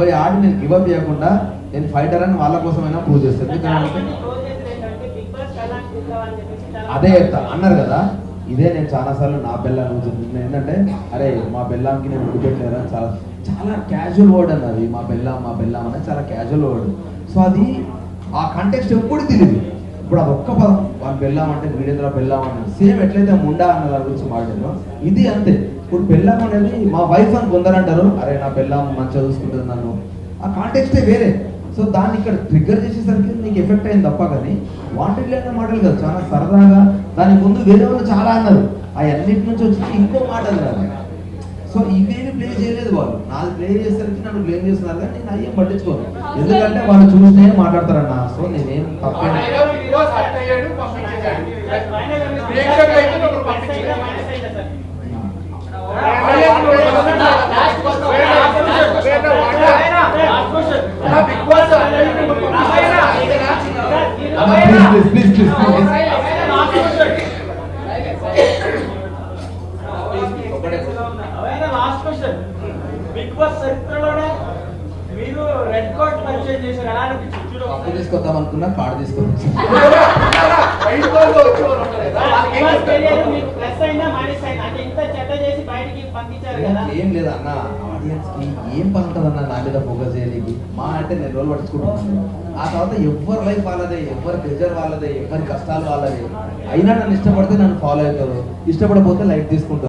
ఎనభై ఆడి నేను give up చేయకుండా నేను ఫైటర్ అని వాళ్ళ కోసమైనా ప్రూవ్ చేస్తాను అదే చెప్తా. అన్నారు కదా ఇదే నేను చాలా సార్లు నా నువ్వు చెప్పిన. ఏంటంటే అరే మా బెల్లాంకి నేను విడిపెట్టలేరా చాలా చాలా క్యాజువల్ వర్డ్ అన్నది. మా బెల్లం మా బెల్లం అనేది చాలా క్యాజువల్ వర్డ్ సో అది ఆ కంటెక్స్ట్ ఎప్పుడు తెలియదు. ఇప్పుడు అది ఒక్క పదం. వాళ్ళు బెల్లం అంటే వీడేంద్ర బెల్లం సేమ్ ఎట్లయితే ముండా అన్న దాని గురించి మాట్లాడారో ఇది అంతే. ఇప్పుడు బెల్లం అనేది మా వైఫ్ అని కొందరంటారు అరే నా బెల్లం మంచిగా చూసుకుంటుంది నన్ను. ఆ కాంటెక్స్టే వేరే. సో దాన్ని ఇక్కడ ట్రిగ్గర్ చేసేసరికి నీకు ఎఫెక్ట్ అయింది తప్ప కానీ వాంటెడ్ లేని మాటలు కాదు. చాలా సరదాగా దాని ముందు వేరే వాళ్ళు చాలా అన్నారు. ఆ అన్నిటి నుంచి వచ్చి ఇంకో మాట అన్నారు సో ఇవేమి ప్లే చేయలేదు వాళ్ళు నాది ప్లే చేసేసరికి నన్ను బ్లేమ్ చేస్తున్నారు కానీ నేను అయ్యేం పట్టించుకోను ఎందుకంటే వాళ్ళు చూస్తే మాట్లాడతారన్న సో నేనేం తప్పే? Please please please please question Bigg Boss చరిత్రలోనే మీరు రెడ్ కోట్ పరిచయం చేశారు. ఎలా అనిపించింది? అప్పు తీసుకొద్దాం అనుకున్నా కార్డు తీసుకొని ఏం లేదు అన్న ఆడియన్స్కి ఏం పని ఉంటుందన్న నా మీద ఫోకస్ చేయడానికి మా అంటే నేను రోజులు పట్టించుకుంటున్నాను ఆ తర్వాత ఎవరి లైఫ్ వాళ్ళదే ఎవరి ప్రెజర్ వాళ్ళదే ఎవరి కష్టాలు వాళ్ళదే. అయినా నన్ను ఇష్టపడితే నన్ను ఫాలో అవుతారు. ఇష్టపడకపోతే లైఫ్ తీసుకుంటారు.